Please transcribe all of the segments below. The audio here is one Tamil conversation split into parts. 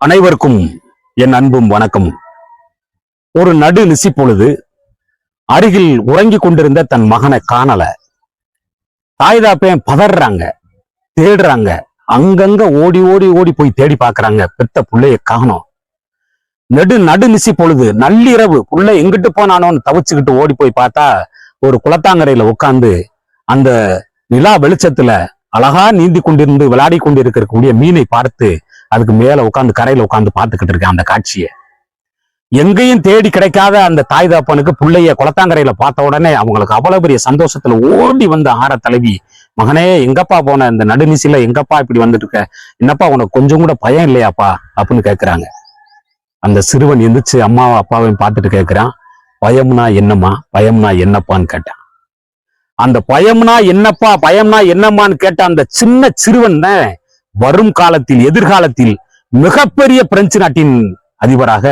அனைவருக்கும் என் அன்பும் வணக்கம். ஒரு நடு நிசி பொழுது அருகில் உறங்கிக் கொண்டிருந்த தன் மகனை காணல. தாய் பதறாங்க தேடுறாங்க அங்கங்க ஓடி ஓடி ஓடி போய் தேடி பார்க்கறாங்க பெத்த புள்ளைய காணோம். நெடு நடு நிசி பொழுது நள்ளிரவு புள்ள எங்கிட்டு போனானோன்னு தவிச்சுக்கிட்டு ஓடி போய் பார்த்தா ஒரு குளத்தாங்கரையில உட்கார்ந்து அந்த நிலா வெளிச்சத்துல அழகா நீந்தி கொண்டிருந்து விளையாடி கொண்டிருக்கக்கூடிய மீனை பார்த்து அதுக்கு மேல உட்காந்து கரையில உட்காந்து பார்த்துக்கிட்டு இருக்கேன் அந்த காட்சியை. எங்கேயும் தேடி கிடைக்காத அந்த தாய் தாப்பனுக்கு பிள்ளைய குளத்தாங்கரையில பார்த்த உடனே அவங்களுக்கு அவ்வளவு பெரிய சந்தோஷத்துல ஓடி வந்த ஆற தலைவி மகனே எங்கப்பா போன? இந்த நடுநிசில எங்கப்பா இப்படி வந்துட்டு இருக்க? என்னப்பா உனக்கு கொஞ்சம் கூட பயம் இல்லையாப்பா? அப்படின்னு கேட்கிறாங்க அந்த சிறுவன் எந்திரிச்சு அம்மாவும் அப்பாவையும் பார்த்துட்டு கேட்கிறான் பயம்னா என்னம்மா? பயம்னா என்னப்பான்னு கேட்டான். அந்த பயம்னா என்னப்பா? பயம்னா என்னம்மான்னு கேட்ட அந்த சின்ன சிறுவன் தான் வரும் காலத்தில் எதிர்காலத்தில் மிகப்பெரிய பிரெஞ்சு நாட்டின் அதிபராக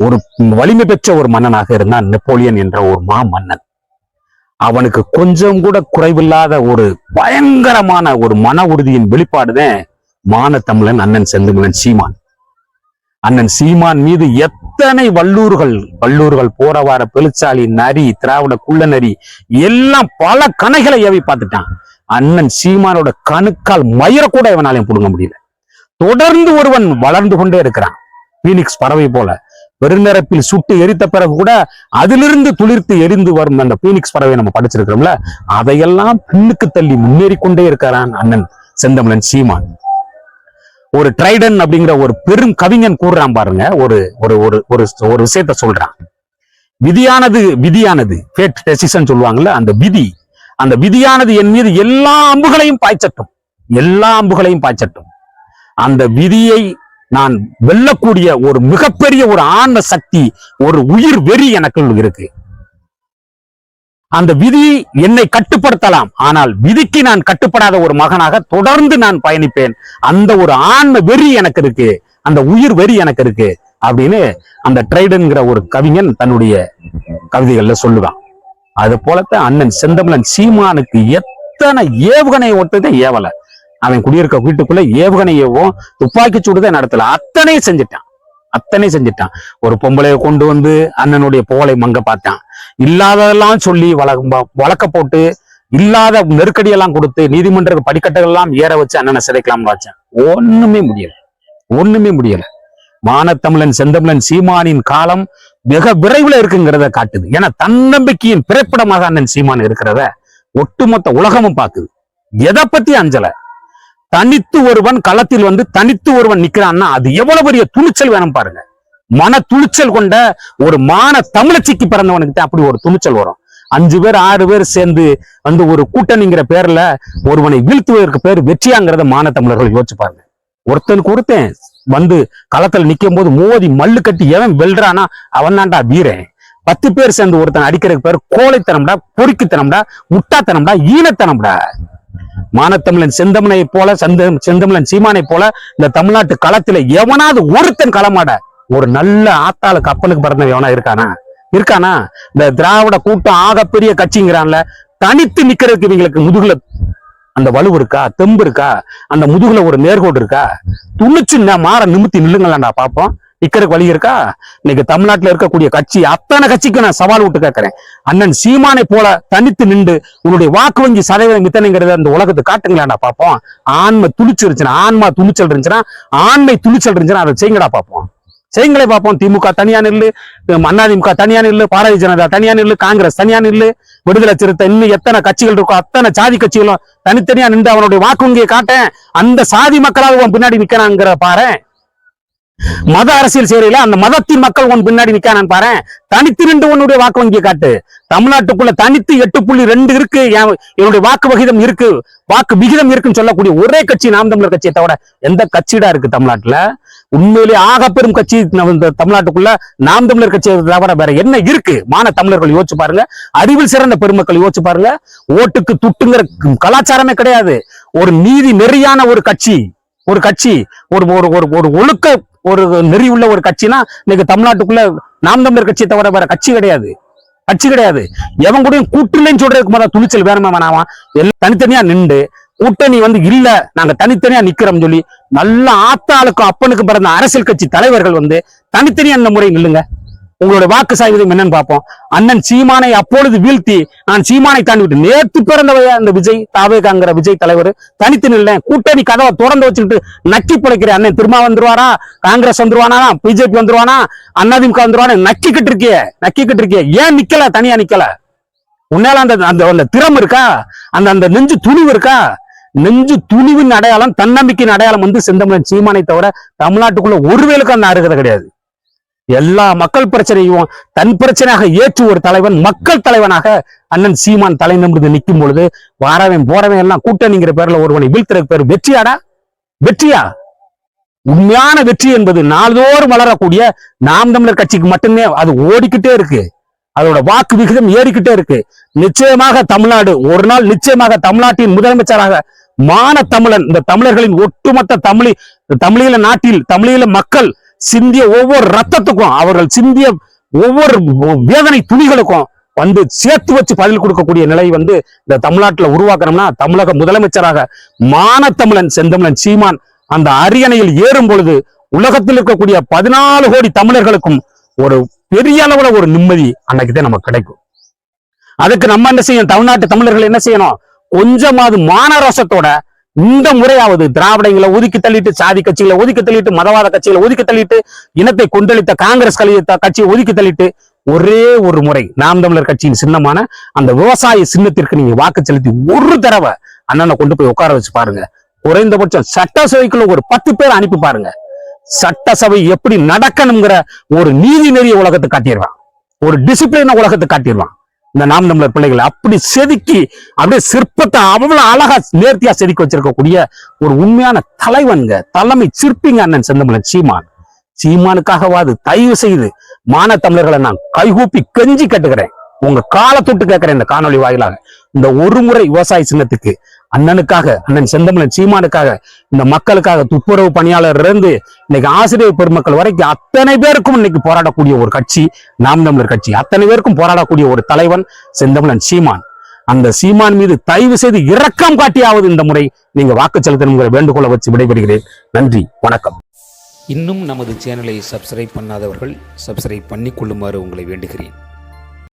ஒரு வலிமை பெற்ற ஒரு மன்னனாக இருந்தான் நெப்போலியன் என்ற ஒரு மா மன்னன் அவனுக்கு கொஞ்சம் கூட குறைவில்லாத ஒரு பயங்கரமான ஒரு மன உறுதியின் வெளிப்பாடுதான் மான தமிழன் அண்ணன் செந்தமிழன் சீமான். அண்ணன் சீமான் மீது எத்தனை வல்லூர்கள் வல்லூர்கள் போறவார பெருச்சாளி நரி திராவிட குள்ள நரி எல்லாம் பல கணைகளை ஏவி பார்த்துட்டான். அண்ணன் சீமானோட கணுக்கால் மயிரக்கூட கூட இவனாலையும் புடுங்க முடியல. தொடர்ந்து ஒருவன் வளர்ந்து கொண்டே இருக்கிறான். பீனிக்ஸ் பறவை போல. பெருநிறப்பில் சுட்டு எரித்த பிறகு கூட அதிலிருந்து துளிர்த்து எரிந்து வரும் அந்த பீனிக்ஸ் பறவை நம்ம படிச்சிருக்கிறோம்ல அதையெல்லாம் பின்னுக்கு தள்ளி முன்னேறி கொண்டே இருக்கிறான் அண்ணன் செந்தமிழன் சீமான். ஒரு ட்ரைடன் அப்படிங்கிற ஒரு பெரும் கவிஞன் கூறுறான் பாருங்க ஒரு ஒரு ஒரு ஒரு ஒரு விஷயத்த சொல்றான். விதியானது விதியானது ஃபேட் டெசிஷன் சொல்லுவாங்கல்ல அந்த விதி அந்த விதியானது என் மீது எல்லா அம்புகளையும் பாய்ச்சட்டும். எல்லா அம்புகளையும் பாய்ச்சட்டும். அந்த விதியை நான் வெல்லக்கூடிய ஒரு மிகப்பெரிய ஒரு ஆன்ம சக்தி ஒரு உயிர் வெறி எனக்குள் இருக்கு. அந்த விதி என்னை கட்டுப்படுத்தலாம். ஆனால் விதிக்கு நான் கட்டுப்படாத ஒரு மகனாக தொடர்ந்து நான் பயணிப்பேன். அந்த ஒரு ஆன்ம வெறி எனக்கு இருக்கு. அந்த உயிர் வெறி எனக்கு இருக்கு. அப்படின்னு அந்த ட்ரைடன்கிற ஒரு கவிஞன் தன்னுடைய கவிதைகள்ல சொல்லுவான். அது போலத்தான் அண்ணன் செந்தமிழன் சீமானுக்கு எத்தனை ஏவுகணை ஒட்டுதே ஏவல? அவன் குடியிருக்க வீட்டுக்குள்ள ஏவுகணையவும் துப்பாக்கி சூடுதான் நடத்தல. அத்தனையும் செஞ்சுட்டான். அத்தனை செஞ்சுட்டான். ஒரு பொம்பளைய கொண்டு வந்து அண்ணனுடைய புகழை மங்க பார்த்தான். இல்லாததெல்லாம் சொல்லி வழக்க வழக்க போட்டு இல்லாத நெருக்கடியெல்லாம் கொடுத்து நீதிமன்ற படிக்கட்டுகள் எல்லாம் ஏற வச்சு அண்ணனை சிதைக்கலாம்னு வச்சேன். ஒண்ணுமே முடியல. ஒண்ணுமே முடியலை. மானத்தமிழன் செந்தமிழன் சீமானின் காலம் மிக விரைவில் இருக்குங்கிறத காட்டுது. ஏன்னா தன்னம்பிக்கையின் பிறப்பிடமாக அண்ணன் சீமான் இருக்கிறத ஒட்டுமொத்த உலகமும் பார்க்குது. எதை பத்தி அஞ்சல? தனித்து ஒருவன் களத்தில் வந்து தனித்து ஒருவன் நிக்கிறான்னா அது எவ்வளவு பெரிய துணிச்சல் வேணும் பாருங்க. மன துணிச்சல் கொண்ட ஒரு மான தமிழச்சிக்கு பிறந்தவனுக்கு அப்படி ஒரு துணிச்சல் வரும். அஞ்சு பேர் ஆறு பேர் சேர்ந்து வந்து ஒரு கூட்டணிங்கிற பேர்ல ஒருவனை வீழ்த்துவதற்கு பேர் வெற்றியாங்கிறத மான தமிழர்கள் யோசிச்சு பாருங்க. ஒருத்தனுக்கு ஒருத்தன் வந்து களத்துல நிக்கும் போது மோதி மல்லு கட்டி எவன் வெல்றானா அவன் தான்டா வீரன். பத்து பேர் சேர்ந்து ஒருத்தன் அடிக்கிறதுக்கு பேர் கோழைத்தனம்டா பொறுக்கித்தனம்டா முட்டாத்தனம்டா ஈனத்தனம்டா. மானத்தமிழன் செந்தமனை போல செந்த செந்தமிழன் சீமானை போல இந்த தமிழ்நாட்டு களத்துல எவனாவது ஒருத்தன் களமாட ஒரு நல்ல ஆத்தாளு கப்பலுக்கு பிறந்தவன் எவனா இருக்கானா? இருக்கானா? இந்த திராவிட கூட்டம் ஆகப்பெரிய கட்சிங்கிறான்ல தனித்து நிக்கிறதுக்கு இவங்களுக்கு முதுகுல அந்த வலு இருக்கா? தெம்பு இருக்கா? அந்த முதுகுல ஒரு நேர்கோடு இருக்கா? துணிச்சு மாற நிமித்தி நில்லுங்களாண்டா பார்ப்போம் நிக்கிறதுக்கு வழி இருக்கா? இன்னைக்கு தமிழ்நாட்டில் இருக்கக்கூடிய கட்சி அத்தனை கட்சிக்கும் நான் சவால் விட்டு கேட்கிறேன் அண்ணன் சீமானை போல தனித்து நின்று உன்னுடைய வாக்கு வங்கி சதவீதம் இத்தனைங்கிறத அந்த உலகத்தை காட்டுங்களாண்டா பார்ப்போம் ஆன்மை துணிச்சு இருந்துச்சுன்னா ஆன்மா துணிச்சல் இருந்துச்சுன்னா ஆண்மை துணிச்சல் இருந்துச்சுன்னா அதை செய்யுங்கடா பார்ப்போம் செய்யுங்களே பார்ப்போம். திமுக தனியா நில்லு அதிமுக தனியா நில்லு பாரதிய ஜனதா தனியா நில்லு காங்கிரஸ் தனியா நில்லு விடுதலை சிறுத்தை இன்னும் எத்தனை கட்சிகள் இருக்கோ அத்தனை சாதி கட்சிகளும் தனித்தனியா நின்று அவனுடைய வாக்கு வங்கியை காட்டேன். அந்த சாதி மக்களாக உன் பின்னாடி நிக்கிறாங்கிற பாரு மத அரசியல் சேரையில அந்த மதத்தின் மக்கள் உன் பின்னாடி நிக்கானு பாரு தனித்து நின்று உன்னுடைய வாக்கு வங்கியை காட்டு. தமிழ்நாட்டுக்குள்ள தனித்து எட்டு புள்ளி ரெண்டு இருக்கு. என்னுடைய வாக்கு வகிதம் இருக்கு. வாக்கு விகிதம் இருக்குன்னு சொல்லக்கூடிய ஒரே கட்சி நாம் தமிழர் கட்சியை தவிர எந்த கட்சிடா இருக்கு தமிழ்நாட்டுல? உண்மையிலே ஆக பெரும் கட்சி இந்த தமிழ்நாட்டுக்குள்ள நாம் தமிழர் கட்சியை தவிர வேற என்ன இருக்கு? மான தமிழர்கள் யோசிச்சு பாருங்க. அறிவில் சிறந்த பெருமக்கள் யோசிச்சு பாருங்க. ஓட்டுக்கு துட்டுங்கிற கலாச்சாரமே கிடையாது. ஒரு நீதி நெறியான ஒரு கட்சி ஒரு கட்சி ஒரு ஒரு ஒரு ஒரு ஒழுக்க ஒரு நெறி உள்ள ஒரு கட்சினா இன்னைக்கு தமிழ்நாட்டுக்குள்ள நாம் தமிழர் கட்சியை தவிர வேற கட்சி கிடையாது. கட்சி கிடையாது. எவன் கூடயும் கூட்டுலன்னு சொல்றதுக்கு முதல்ல துணிச்சல் வேணுமா வேணாமா? எல்லாம் தனித்தனியா நின்று கூட்டணி வந்து இல்ல நாங்க தனித்தனியா நிக்கிறோம் சொல்லி நல்ல ஆத்தாளுக்கும் அப்பனுக்கு பிறந்த அரசியல் கட்சி தலைவர்கள் வந்து தனித்தனியா அந்த முறை நில்லுங்க. உங்களுடைய வாக்கு சாய்வதம் என்னன்னு பார்ப்போம். அண்ணன் சீமானை அப்பொழுது வீழ்த்தி நான் சீமானை தாண்டி விட்டு நேற்று பிறந்தவையா அந்த விஜய் தாவேகாங்கிற விஜய் தலைவர்? தனித்து நில்ல கூட்டணி கதவை திறந்து வச்சுக்கிட்டு நக்கி பிழைக்கிற அண்ணன் திரும்ப வந்துருவாரா? காங்கிரஸ் வந்துருவானா? பிஜேபி வந்துருவானா? அதிமுக வந்துருவானா? நக்கிக்கிட்டு இருக்கே நக்கிக்கிட்டு இருக்கே ஏன் நிக்கல? தனியா நிக்கல? உன்னால அந்த அந்த அந்த திறம் இருக்கா? அந்த அந்த நெஞ்சு துணிவு இருக்கா? நெஞ்சு துணிவின் அடையாளம் தன்னம்பிக்கையின் அடையாளம் வந்து செந்தமிழன் சீமானை தவிர தமிழ்நாட்டுக்குள்ள ஒருவேளுக்கு அந்த அருகதை கிடையாது. எல்லா மக்கள் பிரச்சனையும் தன் பிரச்சனையாக ஏற்று ஒரு தலைவன் மக்கள் தலைவனாக அண்ணன் சீமான் தலை நிமிர்ந்து நிற்கும் பொழுது வாரவன் போறவன் எல்லாம் கூட்டணிங்கிற பேர்ல ஒருவனை வீழ்த்துறதுக்கு பேர் வெற்றியாடா? வெற்றியா? உண்மையான வெற்றி என்பது நாள்தோறும் வளரக்கூடிய நாம் தமிழர் கட்சிக்கு மட்டுமே அது ஓடிக்கிட்டே இருக்கு. அதோட வாக்கு விகிதம் ஏறிக்கிட்டே இருக்கு. நிச்சயமாக தமிழ்நாடு ஒரு நாள் நிச்சயமாக தமிழ்நாட்டின் முதலமைச்சராக மான தமிழன். இந்த தமிழர்களின் ஒட்டுமொத்த தமிழி தமிழீழ நாட்டில் தமிழீழ மக்கள் சிந்திய ஒவ்வொரு ரத்தத்துக்கும் அவர்கள் சிந்திய ஒவ்வொரு வேதனை துணிகளுக்கும் வந்து சேர்த்து வச்சு பதில் கொடுக்கக்கூடிய நிலை வந்து இந்த தமிழ்நாட்டுல உருவாக்கணும்னா தமிழக முதலமைச்சராக மானத்தமிழன் செந்தமிழன் சீமான் அந்த அரியணையில் ஏறும் பொழுது உலகத்தில் இருக்கக்கூடிய பதினாலு கோடி தமிழர்களுக்கும் ஒரு பெரிய அளவுல ஒரு நிம்மதி அன்னைக்குதான் நமக்கு கிடைக்கும். அதுக்கு நம்ம என்ன செய்யணும்? தமிழ்நாட்டு தமிழர்கள் என்ன செய்யணும்? கொஞ்சமாவது மானரசத்தோட இந்த முறையாவது திராவிடங்களை ஒதுக்கி தள்ளிட்டு சாதி கட்சிகளை ஒதுக்கி தள்ளிட்டு மதவாத கட்சிகளை ஒதுக்கி தள்ளிட்டு இனத்தை கொண்டளித்த காங்கிரஸ் கட்சி- கட்சியை ஒதுக்கி தள்ளிட்டு ஒரே ஒரு முறை நாம் தமிழர் கட்சியின் சின்னமான அந்த விவசாய சின்னத்திற்கு நீங்க வாக்கு செலுத்தி ஒரு தடவை அண்ணனை கொண்டு போய் உட்கார வச்சு பாருங்க. குறைந்தபட்சம் சட்டசபைக்குள்ள ஒரு பத்து பேர் அனுப்பி பாருங்க. சட்டசபை எப்படி நடக்கணுங்கிற ஒரு நீதி நெறிய உலகத்தை காட்டிடுவான். ஒரு டிசிப்ளின உலகத்தை காட்டிடுவான். இந்த நாம் தமிழர் பிள்ளைகளை அப்படி செதுக்கி அப்படியே சிற்பத்தை அவ்வளவு அழகா நேர்த்தியா செதுக்கி வச்சிருக்கக்கூடிய ஒரு உண்மையான தலைவன்க தலைமை சிற்பிங்க அண்ணன் செந்தமிழன் சீமான். சீமானுக்காகவாது தயவு செய்து மான தமிழர்களை நான் கைகூப்பி கெஞ்சி கட்டுகிறேன் உங்க காலை தொட்டு கேட்கிறேன் இந்த காணொளி வாயிலாக. இந்த ஒரு முறை விவசாய சின்னத்துக்கு அண்ணனுக்காக அண்ணன் செந்தமிழன் சீமானுக்காக இந்த மக்களுக்காக துப்புரவு பணியாளர் இருந்து இன்னைக்கு ஆசிரியர் பெருமக்கள் வரைக்கும் அத்தனை பேருக்கும் இன்னைக்கு போராடக்கூடிய ஒரு கட்சி நாம் தமிழர் கட்சி. அத்தனை பேருக்கும் போராடக்கூடிய ஒரு தலைவன் செந்தமிழன் சீமான். அந்த சீமான் மீது தயவு செய்து இரக்கம் காட்டியாவது இந்த முறை நீங்க வாக்கு செலுத்தணுங்கிற வேண்டுகோளை வச்சு விடைபெறுகிறேன். நன்றி வணக்கம். இன்னும் நமது சேனலை சப்ஸ்கிரைப் பண்ணாதவர்கள் சப்ஸ்கிரைப் பண்ணிக்கொள்ளுமாறு உங்களை வேண்டுகிறேன்.